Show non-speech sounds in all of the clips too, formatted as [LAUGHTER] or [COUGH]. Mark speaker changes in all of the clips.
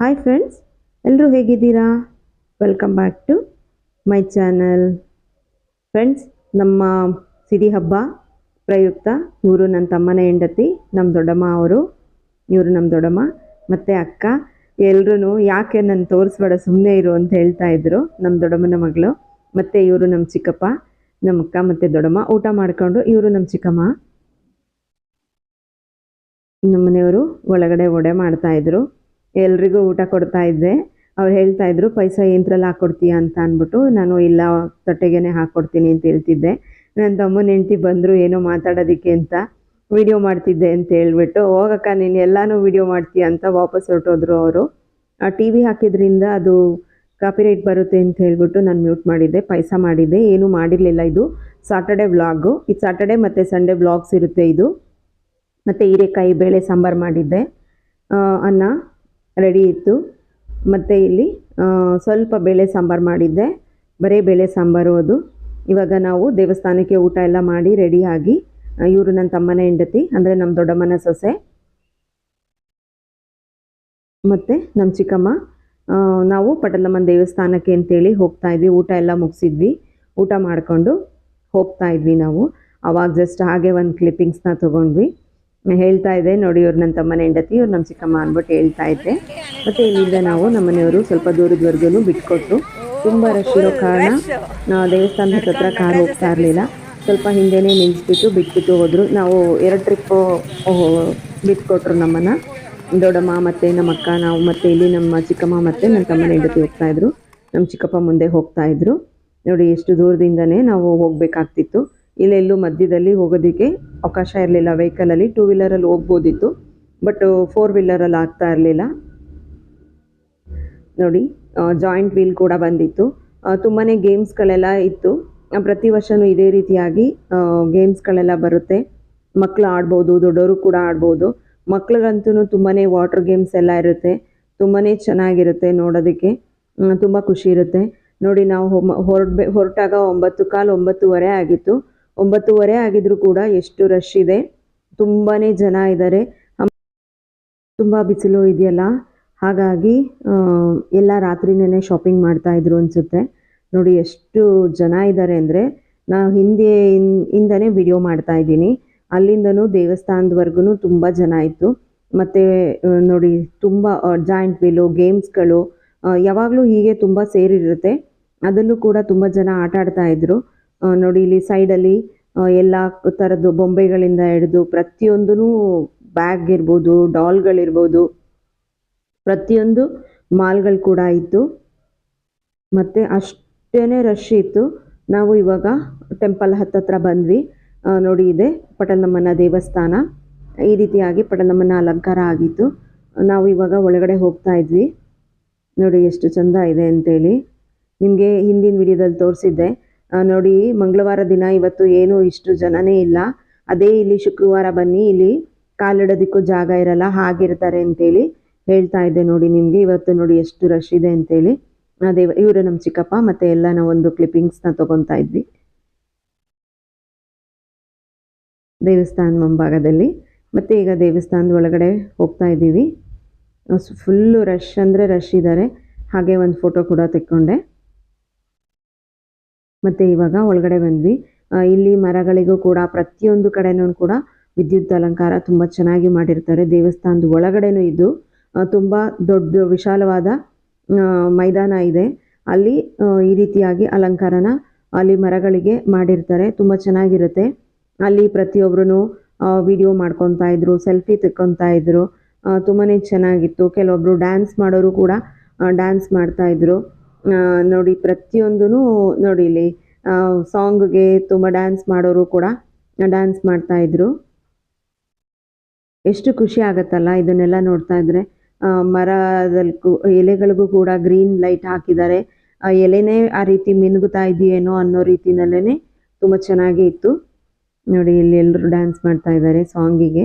Speaker 1: Hi friends ಎಲ್ಲರೂ ಹೇಗಿದ್ದೀರಾ? Welcome back to my channel friends ನಮ್ಮ ಸಿಡಿ ಹಬ್ಬ ಪ್ರಯುಕ್ತ ಇವರು ನನ್ನ ತಮ್ಮನ ಹೆಂಡತಿ, ನಮ್ಮ ದೊಡ್ಡಮ್ಮ ಅವರು, ಇವರು ನಮ್ಮ ದೊಡ್ಡಮ್ಮ, ಮತ್ತು ಅಕ್ಕ ಎಲ್ಲರೂ ಯಾಕೆ ನನ್ನ ತೋರಿಸ್ಬೇಡ ಸುಮ್ಮನೆ ಇರು ಅಂತ ಹೇಳ್ತಾ ಇದ್ರು. ನಮ್ಮ ದೊಡ್ಡಮ್ಮನ ಮಗಳು, ಮತ್ತು ಇವರು ನಮ್ಮ ಚಿಕ್ಕಪ್ಪ, ನಮ್ಮ ಅಕ್ಕ ಮತ್ತು ದೊಡ್ಡಮ್ಮ ಊಟ ಮಾಡಿಕೊಂಡು ಇವರು ನಮ್ಮ ಚಿಕ್ಕಮ್ಮ. ನಮ್ಮ ಮನೆಯವರು ಒಳಗಡೆ ಒಡೆ ಮಾಡ್ತಾ ಇದ್ರು. ಎಲ್ರಿಗೂ ಊಟ ಕೊಡ್ತಾ ಇದ್ದೆ. ಅವ್ರು ಹೇಳ್ತಾ ಇದ್ರು, ಪೈಸ ಯಂತ್ರಲ್ಲಿ ಹಾಕ್ಕೊಡ್ತೀಯ ಅಂತ ಅಂದ್ಬಿಟ್ಟು ನಾನು ಇಲ್ಲ, ತಟ್ಟೆಗೇನೆ ಹಾಕ್ಕೊಡ್ತೀನಿ ಅಂತ ಹೇಳ್ತಿದ್ದೆ. ನನ್ನ ತಮ್ಮನ ಹೆಂಡ್ತಿ ಬಂದರು, ಏನೋ ಮಾತಾಡೋದಕ್ಕೆ ಅಂತ ವಿಡಿಯೋ ಮಾಡ್ತಿದ್ದೆ ಅಂತ ಹೇಳ್ಬಿಟ್ಟು, ಹೋಗಕ್ಕ, ನೀನು ಎಲ್ಲನೂ ವಿಡಿಯೋ ಮಾಡ್ತೀಯ ಅಂತ ವಾಪಸ್ ಹೊರಟೋದ್ರು ಅವರು. ಆ ಟಿ ವಿ ಹಾಕಿದ್ರಿಂದ ಅದು ಕಾಪಿರೈಟ್ ಬರುತ್ತೆ ಅಂತ ಹೇಳ್ಬಿಟ್ಟು ನಾನು ಮ್ಯೂಟ್ ಮಾಡಿದ್ದೆ. ಪೈಸ ಮಾಡಿದ್ದೆ. ಏನೂ ಮಾಡಿರಲಿಲ್ಲ ಇದು. ಸಾಟರ್ಡೆ ವ್ಲಾಗು ಇದು ಸಾಟರ್ಡೆ ಮತ್ತು ಸಂಡೇ ವ್ಲಾಗ್ಸ್ ಇರುತ್ತೆ ಇದು. ಮತ್ತು ಹೀರೆಕಾಯಿ, ಬೇಳೆ, ಸಾಂಬಾರು ಮಾಡಿದ್ದೆ. ಅನ್ನ ರೆಡಿ ಇತ್ತು. ಮತ್ತು ಇಲ್ಲಿ ಸ್ವಲ್ಪ ಬೇಳೆ ಸಾಂಬಾರು ಮಾಡಿದ್ದೆ. ಬರೇ ಬೇಳೆ ಸಾಂಬಾರು ಅದು. ಇವಾಗ ನಾವು ದೇವಸ್ಥಾನಕ್ಕೆ ಊಟ ಎಲ್ಲ ಮಾಡಿ ರೆಡಿಯಾಗಿ ಇವರು ನನ್ನ ತಮ್ಮನ ಹೆಂಡತಿ, ಅಂದರೆ ನಮ್ಮ ದೊಡ್ಡಮ್ಮನ ಸೊಸೆ. ಮತ್ತು ನಮ್ಮ ಚಿಕ್ಕಮ್ಮ ನಾವು ಪಟಲಮ್ಮನ ದೇವಸ್ಥಾನಕ್ಕೆ ಅಂತೇಳಿ ಹೋಗ್ತಾ ಇದ್ವಿ. ಊಟ ಎಲ್ಲ ಮುಗಿಸಿದ್ವಿ. ಊಟ ಮಾಡಿಕೊಂಡು ಹೋಗ್ತಾ ಇದ್ವಿ ನಾವು. ಅವಾಗ ಜಸ್ಟ್ ಹಾಗೆ ಒಂದು ಕ್ಲಿಪ್ಪಿಂಗ್ಸ್ನ ತೊಗೊಂಡ್ವಿ. ಹೇಳ್ತಾ ಇದ್ದೆ, ನೋಡಿ ಇವ್ರು ನನ್ನ ತಮ್ಮನ ಹೆಂಡತಿ, ಇವ್ರು ನಮ್ಮ ಚಿಕ್ಕಮ್ಮ ಅಂದ್ಬಿಟ್ಟು ಹೇಳ್ತಾ ಇದ್ದೆ. ಮತ್ತು ಇಲ್ಲಿಂದ ನಾವು ನಮ್ಮ ಮನೆಯವರು ಸ್ವಲ್ಪ ದೂರದವರೆಗೂ ಬಿಟ್ಕೊಟ್ರು. ತುಂಬ ರಶ್ ಇರೋ ಕಾರಣ ನಾವು ದೇವಸ್ಥಾನದ ಹತ್ರ ಕಾರ್ ಹೋಗ್ತಾ ಇರಲಿಲ್ಲ. ಸ್ವಲ್ಪ ಹಿಂದೆನೆ ನಿಲ್ಲಿಸ್ಬಿಟ್ಟು ಬಿಟ್ಬಿಟ್ಟು ಹೋದ್ರು. ನಾವು ಎರಡು ಟ್ರಿಪ್ಪು ಬಿಟ್ಕೊಟ್ರು ನಮ್ಮನ್ನು. ದೊಡ್ಡಮ್ಮ ಮತ್ತು ನಮ್ಮ ಅಕ್ಕ, ನಾವು ಮತ್ತು ಇಲ್ಲಿ ನಮ್ಮ ಚಿಕ್ಕಮ್ಮ ಮತ್ತು ನನ್ನ ತಮ್ಮನ ಹೆಂಡತಿ ಹೋಗ್ತಾ ಇದ್ರು. ನಮ್ಮ ಚಿಕ್ಕಪ್ಪ ಮುಂದೆ ಹೋಗ್ತಾ ಇದ್ರು. ನೋಡಿ, ಎಷ್ಟು ದೂರದಿಂದನೇ ನಾವು ಹೋಗ್ಬೇಕಾಗ್ತಿತ್ತು. ಇಲ್ಲೆಲ್ಲೂ ಮಧ್ಯದಲ್ಲಿ ಹೋಗೋದಕ್ಕೆ ಅವಕಾಶ ಇರಲಿಲ್ಲ. ವೆಹಿಕಲಲ್ಲಿ ಟೂ ವೀಲರಲ್ಲಿ ಹೋಗ್ಬೋದಿತ್ತು. ಬಟ್ ಫೋರ್ ವೀಲರಲ್ಲಿ ಆಗ್ತಾ ಇರಲಿಲ್ಲ. ನೋಡಿ ಜಾಯಿಂಟ್ ವೀಲ್ ಕೂಡ ಬಂದಿತ್ತು. ತುಂಬಾ ಗೇಮ್ಸ್ಗಳೆಲ್ಲ ಇತ್ತು. ಪ್ರತಿ ವರ್ಷವೂ ಇದೇ ರೀತಿಯಾಗಿ ಗೇಮ್ಸ್ಗಳೆಲ್ಲ ಬರುತ್ತೆ. ಮಕ್ಕಳು ಆಡ್ಬೋದು, ದೊಡ್ಡವರು ಕೂಡ ಆಡ್ಬೋದು. ಮಕ್ಳಿಗಂತೂ ತುಂಬಾ ವಾಟರ್ ಗೇಮ್ಸ್ ಎಲ್ಲ ಇರುತ್ತೆ. ತುಂಬಾ ಚೆನ್ನಾಗಿರುತ್ತೆ ನೋಡೋದಕ್ಕೆ. ತುಂಬ ಖುಷಿ ಇರುತ್ತೆ. ನೋಡಿ, ನಾವು ಹೊರಟಾಗ ಒಂಬತ್ತು, ಕಾಲು ಒಂಬತ್ತುವರೆ ಆಗಿತ್ತು. ಒಂಬತ್ತುವರೆ ಆಗಿದ್ರು ಕೂಡ ಎಷ್ಟು ರಶ್ ಇದೆ. ತುಂಬಾ ಜನ ಇದ್ದಾರೆ ತುಂಬ ಬಿಸಿಲು ಇದೆಯಲ್ಲ. ಹಾಗಾಗಿ ಎಲ್ಲ ರಾತ್ರಿನೇ ಶಾಪಿಂಗ್ ಮಾಡ್ತಾ ಇದ್ರು ಅನಿಸುತ್ತೆ. ನೋಡಿ ಎಷ್ಟು ಜನ ಇದ್ದಾರೆ ಅಂದರೆ ನಾವು ಹಿಂದೆ ಇಂದನೇ ವಿಡಿಯೋ ಮಾಡ್ತಾ ಇದ್ದೀನಿ. ಅಲ್ಲಿಂದನೂ ದೇವಸ್ಥಾನದವರೆಗೂ ತುಂಬ ಜನ ಇತ್ತು. ಮತ್ತು ನೋಡಿ ತುಂಬ ಜಾಯಿಂಟ್ ವೀಲು ಗೇಮ್ಸ್ಗಳು ಯಾವಾಗಲೂ ಹೀಗೆ ತುಂಬ ಸೇರಿರುತ್ತೆ. ಅದರಲ್ಲೂ ಕೂಡ ತುಂಬ ಜನ ಆಟ ಆಡ್ತಾ ಇದ್ರು. ಆ, ನೋಡಿ ಇಲ್ಲಿ ಸೈಡಲ್ಲಿ ಎಲ್ಲ ಥರದ್ದು ಬೊಂಬೆಗಳಿಂದ ಹಿಡಿದು ಪ್ರತಿಯೊಂದೂ ಬ್ಯಾಗ್ ಇರ್ಬೋದು ಡಾಲ್ಗಳಿರ್ಬೋದು ಪ್ರತಿಯೊಂದು ಮಾಲ್ಗಳು ಕೂಡ ಇತ್ತು. ಮತ್ತು ಅಷ್ಟೇ ರಶ್ ಇತ್ತು. ನಾವು ಇವಾಗ ಟೆಂಪಲ್ ಹತ್ತತ್ರ ಬಂದ್ವಿ. ನೋಡಿ ಇದೆ ಪಟಲಮ್ಮನ ದೇವಸ್ಥಾನ. ಈ ರೀತಿಯಾಗಿ ಪಟಲಮ್ಮನ ಅಲಂಕಾರ ಆಗಿತ್ತು. ನಾವು ಇವಾಗ ಒಳಗಡೆ ಹೋಗ್ತಾ ಇದ್ವಿ. ನೋಡಿ ಎಷ್ಟು ಚಂದ ಇದೆ ಅಂತೇಳಿ. ನಿಮಗೆ ಹಿಂದಿನ ವಿಡಿಯೋದಲ್ಲಿ ತೋರಿಸಿದ್ದೆ. ನೋಡಿ, ಮಂಗಳವಾರ ದಿನ ಇವತ್ತು ಏನು ಇಷ್ಟು ಜನನೇ ಇಲ್ಲ. ಅದೇ ಇಲ್ಲಿ ಶುಕ್ರವಾರ ಬನ್ನಿ, ಇಲ್ಲಿ ಕಾಲಿಡೋದಕ್ಕೂ ಜಾಗ ಇರಲ್ಲ, ಹಾಗಿರ್ತಾರೆ ಅಂತೇಳಿ ಹೇಳ್ತಾ ಇದ್ದೆ ನೋಡಿ ನಿಮಗೆ. ಇವತ್ತು ನೋಡಿ ಎಷ್ಟು ರಶ್ ಇದೆ ಅಂತೇಳಿ. ಅದೇ ಇವರು ನಮ್ಮ ಚಿಕ್ಕಪ್ಪ ಮತ್ತೆ ಎಲ್ಲ ನಾವು ಒಂದು ಕ್ಲಿಪ್ಪಿಂಗ್ಸ್ನ ತೊಗೊತಾ ಇದ್ವಿ. ದೇವಸ್ಥಾನ ಮುಂಭಾಗದಲ್ಲಿ. ಮತ್ತು ಈಗ ದೇವಸ್ಥಾನದ ಒಳಗಡೆ ಹೋಗ್ತಾ ಇದ್ದೀವಿ. ಫುಲ್ಲು ರಶ್ ಅಂದರೆ ರಶ್ ಇದ್ದಾರೆ. ಹಾಗೆ ಒಂದು ಫೋಟೋ ಕೂಡ ತೆಕ್ಕೊಂಡೆ. ಮತ್ತು ಇವಾಗ ಒಳಗಡೆ ಬಂದ್ವಿ. ಇಲ್ಲಿ ಮರಗಳಿಗೂ ಕೂಡ ಪ್ರತಿಯೊಂದು ಕಡೆನೂ ಕೂಡ ವಿದ್ಯುತ್ ಅಲಂಕಾರ ತುಂಬ ಚೆನ್ನಾಗಿ ಮಾಡಿರ್ತಾರೆ. ದೇವಸ್ಥಾನದ ಒಳಗಡೆನೂ ಇದು. ತುಂಬ ದೊಡ್ಡ ವಿಶಾಲವಾದ ಮೈದಾನ ಇದೆ. ಅಲ್ಲಿ ಈ ರೀತಿಯಾಗಿ ಅಲಂಕಾರನ ಅಲ್ಲಿ ಮರಗಳಿಗೆ ಮಾಡಿರ್ತಾರೆ. ತುಂಬ ಚೆನ್ನಾಗಿರುತ್ತೆ. ಅಲ್ಲಿ ಪ್ರತಿಯೊಬ್ಬರೂ ವಿಡಿಯೋ ಮಾಡ್ಕೊತಾ ಇದ್ರು, ಸೆಲ್ಫಿ ತೆಕ್ಕೊತಾ ಇದ್ರು. ತುಂಬಾ ಚೆನ್ನಾಗಿತ್ತು. ಕೆಲವೊಬ್ಬರು ಡ್ಯಾನ್ಸ್ ಮಾಡೋರು ಕೂಡ ಡ್ಯಾನ್ಸ್ ಮಾಡ್ತಾ ಇದ್ರು. ನೋಡಿ ಪ್ರತಿಯೊಂದೂ ನೋಡಿ ಇಲ್ಲಿ. ಸಾಂಗ್ಗೆ ತುಂಬ ಡ್ಯಾನ್ಸ್ ಮಾಡೋರು ಕೂಡ ಡ್ಯಾನ್ಸ್ ಮಾಡ್ತಾ ಇದ್ರು. ಎಷ್ಟು ಖುಷಿ ಆಗತ್ತಲ್ಲ ಇದನ್ನೆಲ್ಲ ನೋಡ್ತಾ ಇದ್ರೆ. ಮರದಲ್ಲಿ ಎಲೆಗಳಿಗೂ ಕೂಡ ಗ್ರೀನ್ ಲೈಟ್ ಹಾಕಿದ್ದಾರೆ. ಎಲೆನೇ ಆ ರೀತಿ ಮಿನುಗುತ್ತಾ ಇದೆಯೇನೋ ಅನ್ನೋ ರೀತಿನಲ್ಲೇ ತುಂಬ ಚೆನ್ನಾಗಿ ಇತ್ತು. ನೋಡಿ, ಇಲ್ಲಿ ಎಲ್ಲರೂ ಡ್ಯಾನ್ಸ್ ಮಾಡ್ತಾ ಇದ್ದಾರೆ ಸಾಂಗಿಗೆ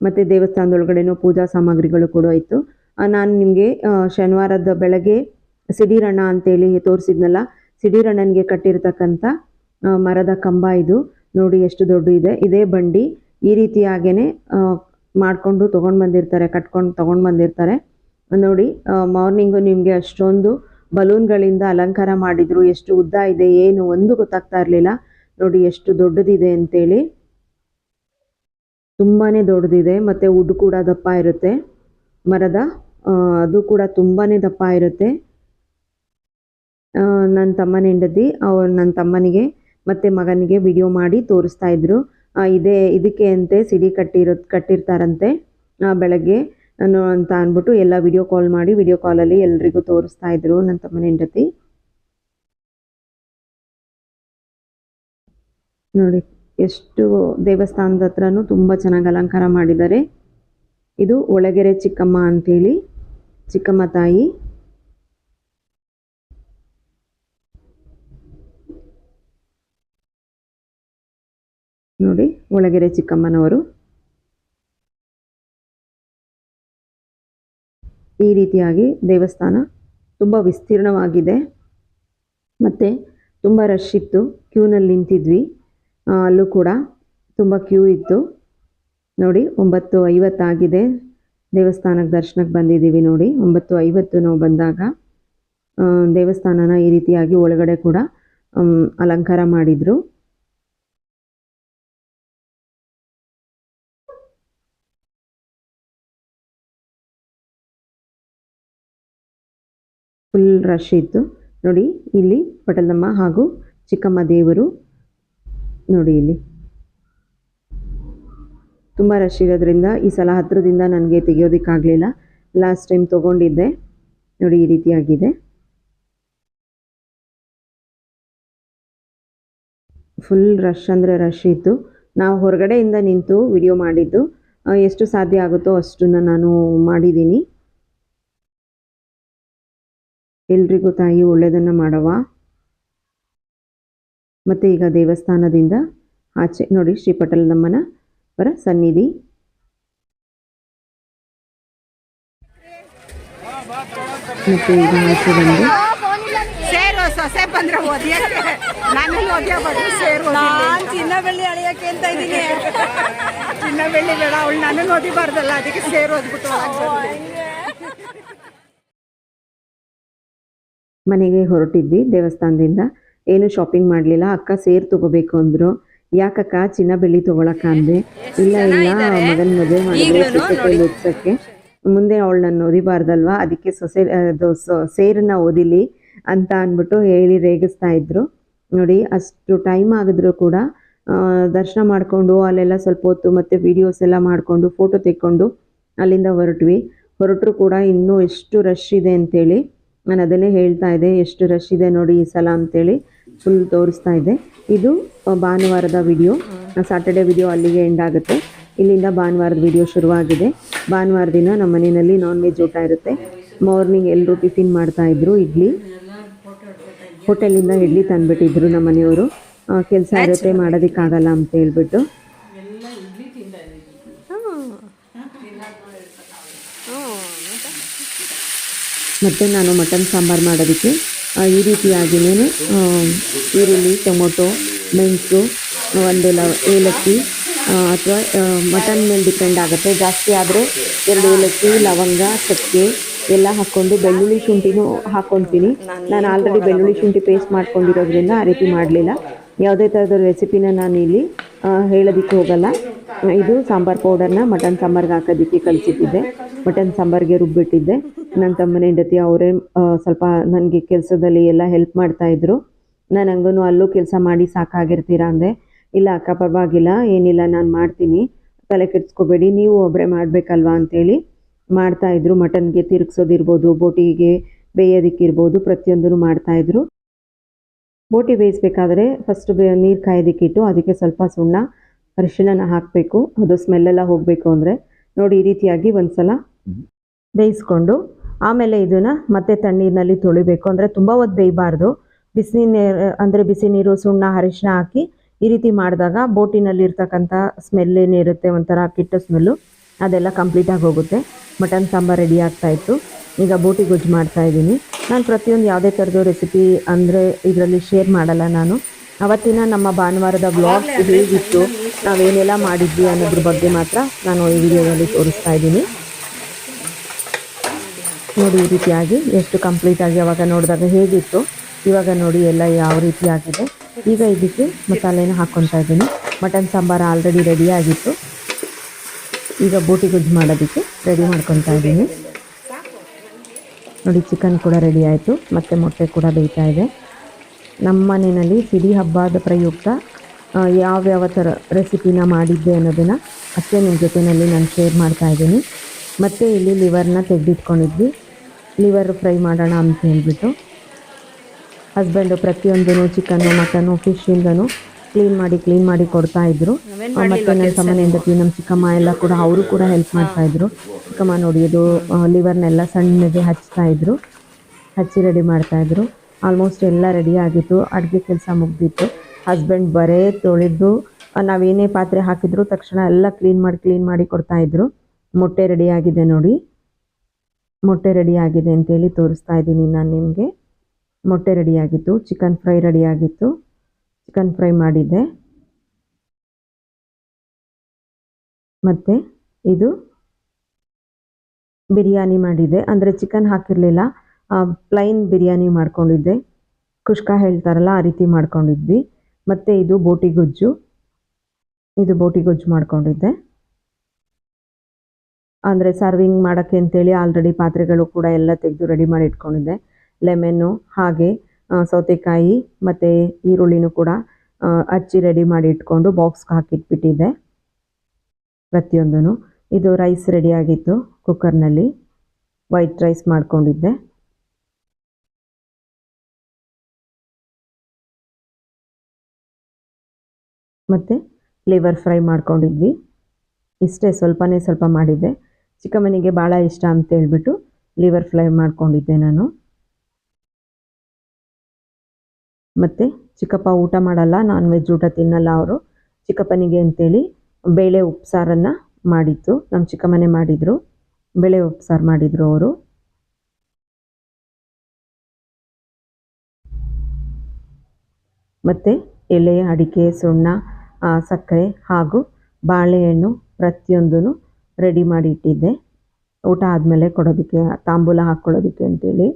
Speaker 1: ಮತ್ತು ದೇವಸ್ಥಾನದೊಳಗಡೆನೂ ಪೂಜಾ ಸಾಮಗ್ರಿಗಳು ಕೂಡ ಇತ್ತು. ನಾನು ನಿಮಗೆ ಶನಿವಾರದ ಬೆಳಗ್ಗೆ ಸಿಡಿರಣ್ಣ ಅಂತೇಳಿ ತೋರಿಸಿದ್ನಲ್ಲ, ಸಿಡಿರಣ್ಣನಿಗೆ ಕಟ್ಟಿರ್ತಕ್ಕಂಥ ಮರದ ಕಂಬ ಇದು. ನೋಡಿ ಎಷ್ಟು ದೊಡ್ಡ ಇದೆ. ಇದೇ ಬಂಡಿ. ಈ ರೀತಿಯಾಗೇ ಮಾಡಿಕೊಂಡು ತೊಗೊಂಡು ಬಂದಿರ್ತಾರೆ, ಕಟ್ಕೊಂಡು ತೊಗೊಂಡು ಬಂದಿರ್ತಾರೆ. ನೋಡಿ ಮಾರ್ನಿಂಗು ನಿಮಗೆ ಅಷ್ಟೊಂದು ಬಲೂನ್ಗಳಿಂದ ಅಲಂಕಾರ ಮಾಡಿದರು. ಎಷ್ಟು ಉದ್ದ ಇದೆ, ಏನು ಒಂದು ಗೊತ್ತಾಗ್ತಾ ಇರಲಿಲ್ಲ. ನೋಡಿ, ಎಷ್ಟು ದೊಡ್ಡದಿದೆ ಅಂತೇಳಿ. ತುಂಬಾ ದೊಡ್ಡದಿದೆ. ಮತ್ತು ಉಡ್ ಕೂಡ ದಪ್ಪ ಇರುತ್ತೆ. ಮರದ ಅದು ಕೂಡ ತುಂಬಾ ದಪ್ಪ ಇರುತ್ತೆ. ನನ್ನ ತಮ್ಮನ ಹೆಂಡತಿ ಅವ್ರು ನನ್ನ ತಮ್ಮನಿಗೆ ಮತ್ತು ಮಗನಿಗೆ ವಿಡಿಯೋ ಮಾಡಿ ತೋರಿಸ್ತಾ ಇದ್ರು. ಆ, ಇದೇ ಇದಕ್ಕೆ ಅಂತೆ ಸಿಡಿ ಕಟ್ಟಿರೋ ಕಟ್ಟಿರ್ತಾರಂತೆ. ಬೆಳಗ್ಗೆ ನಾನು ಅಂತ ಅಂದ್ಬಿಟ್ಟು ಎಲ್ಲ ವಿಡಿಯೋ ಕಾಲ್ ಮಾಡಿ ವಿಡಿಯೋ ಕಾಲಲ್ಲಿ ಎಲ್ರಿಗೂ ತೋರಿಸ್ತಾ ಇದ್ರು ನನ್ನ ತಮ್ಮನ ಹೆಂಡತಿ. ನೋಡಿ ಎಷ್ಟು ದೇವಸ್ಥಾನದ ಹತ್ರನೂ ತುಂಬ ಚೆನ್ನಾಗಿ ಅಲಂಕಾರ ಮಾಡಿದ್ದಾರೆ. ಇದು ಒಳಗೆರೆ ಚಿಕ್ಕಮ್ಮ ಅಂಥೇಳಿ ಚಿಕ್ಕಮ್ಮ ತಾಯಿ. ನೋಡಿ, ಒಳಗೆರೆ ಚಿಕ್ಕಮ್ಮನವರು. ಈ ರೀತಿಯಾಗಿ ದೇವಸ್ಥಾನ ತುಂಬ ವಿಸ್ತೀರ್ಣವಾಗಿದೆ. ಮತ್ತು ತುಂಬ ರಶ್ ಇತ್ತು ಕ್ಯೂನಲ್ಲಿ ನಿಂತಿದ್ವಿ. ಅಲ್ಲೂ ಕೂಡ ತುಂಬ ಕ್ಯೂ ಇತ್ತು. ನೋಡಿ, ಒಂಬತ್ತು ಐವತ್ತಾಗಿದೆ ದೇವಸ್ಥಾನಕ್ಕೆ ದರ್ಶನಕ್ಕೆ ಬಂದಿದ್ದೀವಿ ನೋಡಿ, ಒಂಬತ್ತು ಐವತ್ತು ನಾವು ಬಂದಾಗ. ದೇವಸ್ಥಾನನ ಈ ರೀತಿಯಾಗಿ ಒಳಗಡೆ ಕೂಡ ಅಲಂಕಾರ ಮಾಡಿದರು. ಫುಲ್ ರಶ್ ಇತ್ತು ನೋಡಿ, ಇಲ್ಲಿ ಪಟಲಮ್ಮ ಹಾಗೂ ಚಿಕ್ಕಮ್ಮ ದೇವರು, ನೋಡಿ ಇಲ್ಲಿ. ತುಂಬ ರಶ್ ಇರೋದ್ರಿಂದ ಈ ಸಲ ಹತ್ತಿರದಿಂದ ನನಗೆ ತೆಗಿಯೋದಕ್ಕಾಗಲಿಲ್ಲ. ಲಾಸ್ಟ್ ಟೈಮ್ ತೊಗೊಂಡಿದ್ದೆ. ನೋಡಿ, ಈ ರೀತಿಯಾಗಿದೆ. ಫುಲ್ ರಶ್ ಅಂದರೆ ರಶ್ ಇತ್ತು ನಾವು ಹೊರಗಡೆಯಿಂದ ನಿಂತು ವಿಡಿಯೋ ಮಾಡಿದ್ದು ಎಷ್ಟು ಸಾಧ್ಯ ಆಗುತ್ತೋ ಅಷ್ಟನ್ನು ನಾನು ಮಾಡಿದ್ದೀನಿ. ಎಲ್ರಿಗೂ ತಾಯಿ ಒಳ್ಳೆಯದನ್ನು ಮಾಡವ ಮತ್ತು ಈಗ ದೇವಸ್ಥಾನದಿಂದ ಆಚೆ ನೋಡಿ ಶ್ರೀ ಪಟಲದಮ್ಮನ ಅವರ ಸನ್ನಿಧಿ. ಮತ್ತು ಈಗ ಆಚೆ ಬಂದು
Speaker 2: ಸೇರು ಸೊಸೆ ಬಂದ್ರೆ ಓದಿಯಕ್ಕೆ ಸೇರು
Speaker 3: ನಾನ್ ಚಿನ್ನ ಬೆಳ್ಳಿ ಅಳಿಯಕ್ಕೆ ಅಂತ ಇದ್ದೀನಿ.
Speaker 2: ಚಿನ್ನ ಬೆಳ್ಳಿ ಬೇಡ ಅವಳು ನನ್ನನ್ನು ಓದಿಬಾರ್ದಲ್ಲ ಅದಕ್ಕೆ ಸೇರು ಓದ್ಬಿಟ್ಟು
Speaker 1: ಮನೆಗೆ ಹೊರಟಿದ್ವಿ ದೇವಸ್ಥಾನದಿಂದ. ಏನು ಶಾಪಿಂಗ್ ಮಾಡಲಿಲ್ಲ. ಅಕ್ಕ ಸೇರ್ ತಗೋಬೇಕು ಅಂದ್ರು. ಯಾಕಕ್ಕ? ಚಿನ್ನ ಬೆಳ್ಳಿ ತಗೊಳಕ ಅಂದೆ. ಇಲ್ಲ ಇಲ್ಲ ಮಗನ ಮದುವೆ ಮಾಡಿದ್ರೆ ಓದ್ಸಕ್ಕೆ ಮುಂದೆ ಅವಳು ನನ್ನ ಓದಿಬಾರ್ದಲ್ವಾ? ಅದಕ್ಕೆ ಸೊಸೆ ಅದು ಸೇರನ್ನ ಓದಿಲಿ ಅಂತ ಅಂದ್ಬಿಟ್ಟು ಹೇಳಿ ರೇಗಿಸ್ತಾ ಇದ್ರು. ನೋಡಿ ಅಷ್ಟು ಟೈಮ್ ಆಗಿದ್ರು ಕೂಡ ದರ್ಶನ ಮಾಡಿಕೊಂಡು ಅಲ್ಲೆಲ್ಲ ಸ್ವಲ್ಪ ಹೊತ್ತು ಮತ್ತೆ ವಿಡಿಯೋಸ್ ಎಲ್ಲ ಮಾಡಿಕೊಂಡು ಫೋಟೋ ತೆಕ್ಕೊಂಡು ಅಲ್ಲಿಂದ ಹೊರಟ್ವಿ. ಹೊರಟರು ಕೂಡ ಇನ್ನೂ ಎಷ್ಟು ರಶ್ ಇದೆ ಅಂತೇಳಿ. ನಾನು ಅದನ್ನೇ ಹೇಳ್ತಾ ಇದ್ದೆ ಎಷ್ಟು ರಶ್ ಇದೆ ನೋಡಿ ಈ ಸಲ ಅಂತೇಳಿ ಫುಲ್ ತೋರಿಸ್ತಾ ಇದ್ದೆ. ಇದು ಭಾನುವಾರದ ವಿಡಿಯೋ ಸಾಟರ್ಡೆ ವಿಡಿಯೋ ಅಲ್ಲಿಗೆ ಎಂಡ್ ಆಗುತ್ತೆ. ಇಲ್ಲಿಂದ ಭಾನುವಾರದ ವಿಡಿಯೋ ಶುರುವಾಗಿದೆ. ಭಾನುವಾರ ದಿನ ನಮ್ಮ ಮನೆಯಲ್ಲಿ ನಾನ್ ವೆಜ್ ಊಟ ಇರುತ್ತೆ. ಮಾರ್ನಿಂಗ್ ಎಲ್ಲರೂ ಟಿಫಿನ್ ಮಾಡ್ತಾ ಇದ್ರು ಇಡ್ಲಿ. ಹೋಟೆಲಿಂದ ಇಡ್ಲಿ ತಂದ್ಬಿಟ್ಟಿದ್ರು ನಮ್ಮ ಮನೆಯವರು. ಕೆಲಸ ಇರುತ್ತೆ ಮಾಡೋದಕ್ಕಾಗಲ್ಲ ಅಂತ ಹೇಳ್ಬಿಟ್ಟು. ಮತ್ತು ನಾನು ಮಟನ್ ಸಾಂಬಾರು ಮಾಡೋದಕ್ಕೆ ಈ ಈ ರೀತಿಯಾಗಿಯೇ ಈರುಳ್ಳಿ, ಟೊಮೊಟೊ, ಮೆಣಸು, ಒಂದು ಲವ, ಏಲಕ್ಕಿ ಅಥವಾ ಮಟನ್ ಮೇಲೆ ಡಿಪೆಂಡ್ ಆಗುತ್ತೆ. ಜಾಸ್ತಿ ಆದರೆ ಎರಡು ಏಲಕ್ಕಿ, ಲವಂಗ, ಚಕ್ಕೆ ಎಲ್ಲ ಹಾಕ್ಕೊಂಡು ಬೆಳ್ಳುಳ್ಳಿ ಶುಂಠಿನೂ ಹಾಕ್ಕೊತೀನಿ. ನಾನು ಆಲ್ರೆಡಿ ಬೆಳ್ಳುಳ್ಳಿ ಶುಂಠಿ ಪೇಸ್ಟ್ ಮಾಡ್ಕೊಂಡಿರೋದ್ರಿಂದ ಆ ರೀತಿ ಮಾಡಲಿಲ್ಲ. ಯಾವುದೇ ಥರದ ರೆಸಿಪಿನ ನಾನು ಇಲ್ಲಿ ಹೇಳೋದಕ್ಕೆ ಹೋಗಲ್ಲ. ಇದು ಸಾಂಬಾರ್ ಪೌಡರ್ನ ಮಟನ್ ಸಾಂಬಾರ್ಗೆ ಹಾಕೋದಕ್ಕೆ ಕಲಿಸಿಟ್ಟಿದ್ದೆ ಮಟನ್ ಸಾಂಬಾರ್ಗೆ ರುಬ್ಬಿಟ್ಟಿದ್ದೆ. ನನ್ನ ತಮ್ಮನ ಹೆಂಡತಿ ಅವರೇ ಸ್ವಲ್ಪ ನನಗೆ ಕೆಲಸದಲ್ಲಿ ಎಲ್ಲ ಹೆಲ್ಪ್ ಮಾಡ್ತಾಯಿದ್ರು ನಾನು ಹಂಗೂ ಅಲ್ಲೂ ಕೆಲಸ ಮಾಡಿ ಸಾಕಾಗಿರ್ತೀರಾ ಅಂದೆ. ಇಲ್ಲ ಅಕ್ಕ, ಪರವಾಗಿಲ್ಲ, ಏನಿಲ್ಲ, ನಾನು ಮಾಡ್ತೀನಿ. ತಲೆ ಕೆಡಿಸ್ಕೋಬೇಡಿ, ನೀವು ಒಬ್ಬರೇ ಮಾಡಬೇಕಲ್ವಾ ಅಂತೇಳಿ ಮಾಡ್ತಾಯಿದ್ರು ಮಟನ್ಗೆ ತಿರುಗಿಸೋದಿರ್ಬೋದು, ಬೋಟಿಗೆ ಬೇಯೋದಕ್ಕಿರ್ಬೋದು ಪ್ರತಿಯೊಂದೂ ಮಾಡ್ತಾಯಿದ್ರು ಬೋಟಿ ಬೇಯಿಸ್ಬೇಕಾದ್ರೆ ಫಸ್ಟ್ ಬೇ ನೀರು ಕಾಯೋದಕ್ಕಿಟ್ಟು ಅದಕ್ಕೆ ಸ್ವಲ್ಪ ಸುಣ್ಣ, ಅರಿಶಿಣನ ಹಾಕಬೇಕು. ಅದು ಸ್ಮೆಲ್ಲೆಲ್ಲ ಹೋಗಬೇಕು ಅಂದರೆ ನೋಡಿ ಈ ರೀತಿಯಾಗಿ ಒಂದು ಸಲ ಬೇಯಿಸ್ಕೊಂಡು ಆಮೇಲೆ ಇದನ್ನು ಮತ್ತೆ ತಣ್ಣೀರಿನಲ್ಲಿ ತೊಳಿಬೇಕು. ಅಂದರೆ ತುಂಬ ಹೊತ್ತು ಬೇಯಬಾರ್ದು. ಬಿಸಿ ನೀರು, ಅಂದರೆ ಬಿಸಿ ನೀರು, ಸುಣ್ಣ, ಅರಿಶಿಣ ಹಾಕಿ ಈ ರೀತಿ ಮಾಡಿದಾಗ ಬೋಟಿನಲ್ಲಿ ಇರ್ತಕ್ಕಂಥ ಸ್ಮೆಲ್ ಏನಿರುತ್ತೆ ಒಂಥರ ಕಿಟ್ಟ ಸ್ಮೆಲ್ಲು ಅದೆಲ್ಲ ಕಂಪ್ಲೀಟಾಗಿ ಹೋಗುತ್ತೆ. ಮಟನ್ ಸಾಂಬಾರು ರೆಡಿ ಆಗ್ತಾಯಿತ್ತು ಈಗ ಬೋಟಿ ಗೊಜ್ಜು ಮಾಡ್ತಾ ಇದ್ದೀನಿ. ನಾನು ಪ್ರತಿಯೊಂದು ಯಾವುದೇ ಥರದ್ದು ರೆಸಿಪಿ ಅಂದರೆ ಇದರಲ್ಲಿ ಶೇರ್ ಮಾಡಲ್ಲ ನಾನು. ಅವತ್ತಿನ ನಮ್ಮ ಭಾನುವಾರದ ಬ್ಲಾಗ್ ಹೇಗಿತ್ತು ನಾವೇನೆಲ್ಲ ಮಾಡಿದ್ವಿ ಅನ್ನೋದ್ರ ಬಗ್ಗೆ ಮಾತ್ರ ನಾನು ಈ ವಿಡಿಯೋದಲ್ಲಿ ತೋರಿಸ್ತಾ ಇದ್ದೀನಿ. ನೋಡಿ ಈ ರೀತಿಯಾಗಿ ಎಷ್ಟು ಕಂಪ್ಲೀಟಾಗಿ ಅವಾಗ ನೋಡಿದಾಗ ಹೇಗಿತ್ತು. ಇವಾಗ ನೋಡಿ ಎಲ್ಲ ಯಾವ ರೀತಿ ಆಗಿದೆ ಈಗ ಇದಕ್ಕೆ ಮಸಾಲೆನ ಹಾಕ್ಕೊತಾ ಇದ್ದೀನಿ. ಮಟನ್ ಸಾಂಬಾರು ಆಲ್ರೆಡಿ ರೆಡಿ ಆಗಿತ್ತು. ಈಗ ಬೂಟಿ ಗೊಜ್ಜು ಮಾಡೋದಕ್ಕೆ ರೆಡಿ ಮಾಡ್ಕೊತಾ ಇದ್ದೀನಿ. ನೋಡಿ ಚಿಕನ್ ಕೂಡ ರೆಡಿ ಆಯಿತು, ಮತ್ತು ಮೊಟ್ಟೆ ಕೂಡ ಬೇಯ್ತಾ ಇದೆ. ನಮ್ಮ ಮನೆಯಲ್ಲಿ ಸಿಡಿ ಹಬ್ಬದ ಪ್ರಯುಕ್ತ ಯಾವ್ಯಾವ ಥರ ರೆಸಿಪಿನ ಮಾಡಿದ್ದೆ ಅನ್ನೋದನ್ನು ಅಷ್ಟೇ ನಿಮ್ಮ ಜೊತೆಯಲ್ಲಿ ನಾನು ಶೇರ್ ಮಾಡ್ತಾ ಇದ್ದೀನಿ. ಮತ್ತು ಇಲ್ಲಿ ಲಿವರ್ನ ತೆಗೆದಿಟ್ಕೊಂಡಿದ್ವಿ. ಲಿವರ್ ಫ್ರೈ ಮಾಡೋಣ ಅಂತ ಹೇಳ್ಬಿಟ್ಟು. ಹಸ್ಬೆಂಡು ಪ್ರತಿಯೊಂದೂ ಚಿಕನ್ನು ಮಟನು ಫಿಶಿಂದನು ಕ್ಲೀನ್ ಮಾಡಿ ಕ್ಲೀನ್ ಮಾಡಿ ಕೊಡ್ತಾ ಇದ್ರು. ಮತ್ತೆ ನನ್ನ ಸಾಮಾನ್ಯ ಹೆಂಡತಿ ನಮ್ಮ ಚಿಕ್ಕಮ್ಮ ಎಲ್ಲ ಕೂಡ ಅವರು ಕೂಡ ಹೆಲ್ಪ್ ಮಾಡ್ತಾ ಇದ್ರು. ಚಿಕ್ಕಮ್ಮ ನೋಡಿ ಇದು ಲಿವರ್ನೆಲ್ಲ ಸಣ್ಣಗೆ ಹಚ್ತಾ ಇದ್ರು. ಹಚ್ಚಿ ರೆಡಿ ಮಾಡ್ತಾ ಇದ್ರು. ಆಲ್ಮೋಸ್ಟ್ ಎಲ್ಲ ರೆಡಿ ಆಗಿತ್ತು. ಅಡುಗೆ ಕೆಲಸ ಮುಗ್ದಿತ್ತು. ಹಸ್ಬೆಂಡ್ ಬರೇ ತೊಳೆದು ನಾವೇನೇ ಪಾತ್ರೆ ಹಾಕಿದ್ರು ತಕ್ಷಣ ಎಲ್ಲ ಕ್ಲೀನ್ ಮಾಡಿ ಕ್ಲೀನ್ ಮಾಡಿ ಕೊಡ್ತಾ ಇದ್ರು. ಮೊಟ್ಟೆ ರೆಡಿ ಆಗಿದೆ ನೋಡಿ. ಮೊಟ್ಟೆ ರೆಡಿ ಆಗಿದೆ ಅಂತೇಳಿ ತೋರಿಸ್ತಾ ಇದ್ದೀನಿ ನಾನು ನಿಮಗೆ. ಮೊಟ್ಟೆ ರೆಡಿ ಆಗಿತ್ತು. ಚಿಕನ್ ಫ್ರೈ ರೆಡಿ ಆಗಿತ್ತು. ಚಿಕನ್ ಫ್ರೈ ಮಾಡಿದ್ದೆ. ಮತ್ತು ಇದು ಬಿರಿಯಾನಿ ಮಾಡಿದ್ದೆ. ಅಂದರೆ ಚಿಕನ್ ಹಾಕಿರಲಿಲ್ಲ. ಪ್ಲೈನ್ ಬಿರಿಯಾನಿ ಮಾಡ್ಕೊಂಡಿದ್ದೆ. ಕುಷ್ಕ ಹೇಳ್ತಾರಲ್ಲ, ಆ ರೀತಿ ಮಾಡ್ಕೊಂಡಿದ್ವಿ. ಮತ್ತು ಇದು ಬೋಟಿ ಗೊಜ್ಜು. ಇದು ಬೋಟಿ ಗೊಜ್ಜು ಮಾಡ್ಕೊಂಡಿದ್ದೆ. ಅಂದರೆ ಸರ್ವಿಂಗ್ ಮಾಡೋಕ್ಕೆ ಅಂತೇಳಿ ಆಲ್ರೆಡಿ ಪಾತ್ರೆಗಳು ಕೂಡ ಎಲ್ಲ ತೆಗೆದು ರೆಡಿ ಮಾಡಿ ಇಟ್ಕೊಂಡಿದ್ದೆ. ಲೆಮೆನ್ನು ಹಾಗೆ ಸೌತೆಕಾಯಿ ಮತ್ತು ಈರುಳ್ಳಿನೂ ಕೂಡ ಹಚ್ಚಿ ರೆಡಿ ಮಾಡಿ ಇಟ್ಕೊಂಡು ಬಾಕ್ಸ್ಗೆ ಹಾಕಿಟ್ಬಿಟ್ಟಿದ್ದೆ. ಪ್ರತಿಯೊಂದೂ ಇದು ರೈಸ್ ರೆಡಿ ಆಗಿತ್ತು ಕುಕ್ಕರ್ನಲ್ಲಿ ವೈಟ್ ರೈಸ್ ಮಾಡ್ಕೊಂಡಿದ್ದೆ. ಮತ್ತು ಲಿವರ್ ಫ್ರೈ ಮಾಡ್ಕೊಂಡಿದ್ವಿ. ಇಷ್ಟೇ ಸ್ವಲ್ಪನೇ ಸ್ವಲ್ಪ ಮಾಡಿದ್ದೆ. ಚಿಕ್ಕಮ್ಮನಿಗೆ ಭಾಳ ಇಷ್ಟ ಅಂತ ಹೇಳ್ಬಿಟ್ಟು ಲಿವರ್ ಫ್ರೈ ಮಾಡ್ಕೊಂಡಿದ್ದೆ ನಾನು. ಮತ್ತು ಚಿಕ್ಕಪ್ಪ ಊಟ ಮಾಡಲ್ಲ ನಾನ್ ವೆಜ್ ಊಟ ತಿನ್ನಲ್ಲ ಅವರು. ಚಿಕ್ಕಪ್ಪನಿಗೆ ಅಂತೇಳಿ ಬೇಳೆ ಉಪ್ಸಾರನ್ನು ಮಾಡಿತ್ತು ನಮ್ಮ ಚಿಕ್ಕಮ್ಮನೆ ಮಾಡಿದರು. ಬೇಳೆ ಉಪ್ಸಾರು ಮಾಡಿದರು ಅವರು. ಮತ್ತು ಎಲೆ, ಅಡಿಕೆ, ಸುಣ್ಣ ಸಕ್ಕರೆ ಹಾಗೂ ಬಾಳೆಹಣ್ಣು ಪ್ರತಿಯೊಂದೂ ರೆಡಿ ಮಾಡಿ ಇಟ್ಟಿದ್ದೆ. ಊಟ ಆದಮೇಲೆ ಕೊಡೋದಕ್ಕೆ, ತಾಂಬೂಲ ಹಾಕ್ಕೊಳ್ಳೋದಕ್ಕೆ ಅಂತೇಳಿ.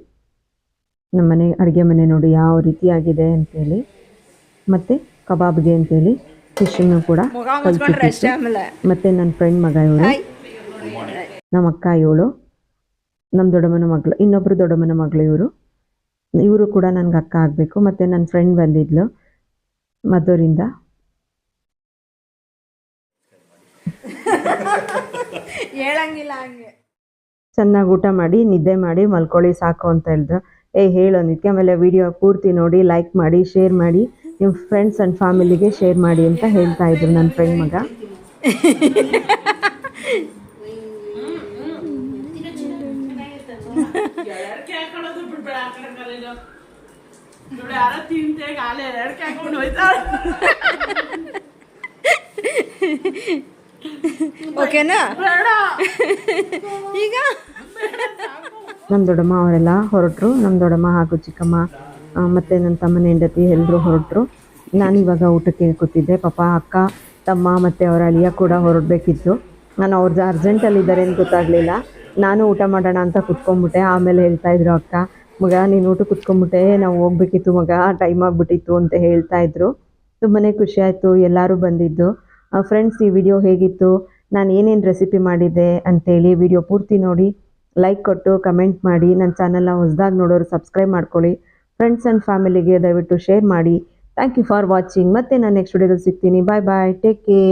Speaker 1: ನಮ್ಮ ಮನೆ ಅಡುಗೆ ಮನೆ ನೋಡಿ ಯಾವ ರೀತಿಯಾಗಿದೆ ಅಂತೇಳಿ. ಮತ್ತು ಕಬಾಬ್ಗೆ ಅಂತೇಳಿ ಫಿಶನ್ನು ಕೂಡ ಮತ್ತು ನನ್ನ ಫ್ರೆಂಡ್ ಮಗ ಇವಳು. ನಮ್ಮ ಅಕ್ಕ ಇವಳು. ನಮ್ಮ ದೊಡ್ಡಮ್ಮನ ಮಗಳು ಇನ್ನೊಬ್ಬರು ದೊಡ್ಡಮ್ಮನ ಮಗಳು ಇವರು. ಇವರು ಕೂಡ ನನಗೆ ಅಕ್ಕ ಆಗಬೇಕು. ಮತ್ತು ನನ್ನ ಫ್ರೆಂಡ್ ಬಂದಿದ್ಲು ಮದ್ದೂರಿಂದ. [LAUGHS]
Speaker 3: ಹೇಳಂಗಿಲ್ಲ ಹಂಗೆ.
Speaker 1: ಚೆನ್ನಾಗಿ ಊಟ ಮಾಡಿ ನಿದ್ದೆ ಮಾಡಿ ಮಲ್ಕೊಳ್ಳಿ ಸಾಕು ಅಂತ ಹೇಳಿದ್ರು ಏ ಹೇಳು, ನಿತ್ಯ ಆಮೇಲೆ ವಿಡಿಯೋ ಪೂರ್ತಿ ನೋಡಿ ಲೈಕ್ ಮಾಡಿ ಶೇರ್ ಮಾಡಿ ನಿಮ್ಮ ಫ್ರೆಂಡ್ಸ್ ಆ್ಯಂಡ್ ಫ್ಯಾಮಿಲಿಗೆ ಶೇರ್ ಮಾಡಿ ಅಂತ ಹೇಳ್ತಾ ಇದ್ರು ನನ್ನ ಫ್ರೆಂಡ್ ಮಗ.
Speaker 3: ಓಕೆನಾ ಈಗ?
Speaker 1: ನಮ್ಮ ದೊಡ್ಡಮ್ಮ ಅವರೆಲ್ಲ ಹೊರಟರು. ನಮ್ಮ ದೊಡ್ಡಮ್ಮ ಹಾಗೂ ಚಿಕ್ಕಮ್ಮ ಮತ್ತು ನನ್ನ ತಮ್ಮನ ಹೆಂಡತಿ ಎಲ್ಲರೂ ಹೊರಟರು. ನಾನು ಇವಾಗ ಊಟಕ್ಕೆ ಕೂತಿದ್ದೆ. ಪಾಪ ಅಕ್ಕ, ತಮ್ಮ ಮತ್ತು ಅವರ ಅಳಿಯ ಕೂಡ ಹೊರಡಬೇಕಿತ್ತು. ನಾನು ಅವ್ರದ್ದು ಅರ್ಜೆಂಟಲ್ಲಿದ್ದಾರೆ ಅಂತ ಗೊತ್ತಾಗಲಿಲ್ಲ. ನಾನು ಊಟ ಮಾಡೋಣ ಅಂತ ಕುತ್ಕೊಂಡ್ಬಿಟ್ಟೆ. ಆಮೇಲೆ ಹೇಳ್ತಾಯಿದ್ರು ಅಕ್ಕ, ಮಗ, ನೀನು ಊಟ ಕುತ್ಕೊಂಡ್ಬಿಟ್ಟೆ. ನಾವು ಹೋಗ್ಬೇಕಿತ್ತು ಮಗ ಟೈಮ್ ಆಗಿಬಿಟ್ಟಿತ್ತು ಅಂತ ಹೇಳ್ತಾ ಇದ್ರು. ತುಂಬಾ ಖುಷಿ ಆಯಿತು. ಎಲ್ಲರೂ ಬಂದಿದ್ದು. ಫ್ರೆಂಡ್ಸ್ ಈ ವಿಡಿಯೋ ಹೇಗಿತ್ತು? ನಾನು ಏನೇನು ರೆಸಿಪಿ ಮಾಡಿದ್ದೆ ಅಂತೇಳಿ ವಿಡಿಯೋ ಪೂರ್ತಿ ನೋಡಿ. ಲೈಕ್ ಕೊಟ್ಟು ಕಮೆಂಟ್ ಮಾಡಿ ನನ್ನ ಚಾನಲ್ನ ಹೊಸದಾಗಿ ನೋಡೋರು ಸಬ್ಸ್ಕ್ರೈಬ್ ಮಾಡ್ಕೊಳ್ಳಿ. ಫ್ರೆಂಡ್ಸ್ ಆ್ಯಂಡ್ ಫ್ಯಾಮಿಲಿಗೆ ದಯವಿಟ್ಟು ಶೇರ್ ಮಾಡಿ. ಥ್ಯಾಂಕ್ ಯು ಫಾರ್ ವಾಚಿಂಗ್ ಮತ್ತೆ ನಾನು ನೆಕ್ಸ್ಟ್ ವಿಡಿಯೋದಲ್ಲಿ ಸಿಗ್ತೀನಿ. ಬಾಯ್ ಬಾಯ್ ಟೇಕ್ ಕೇರ್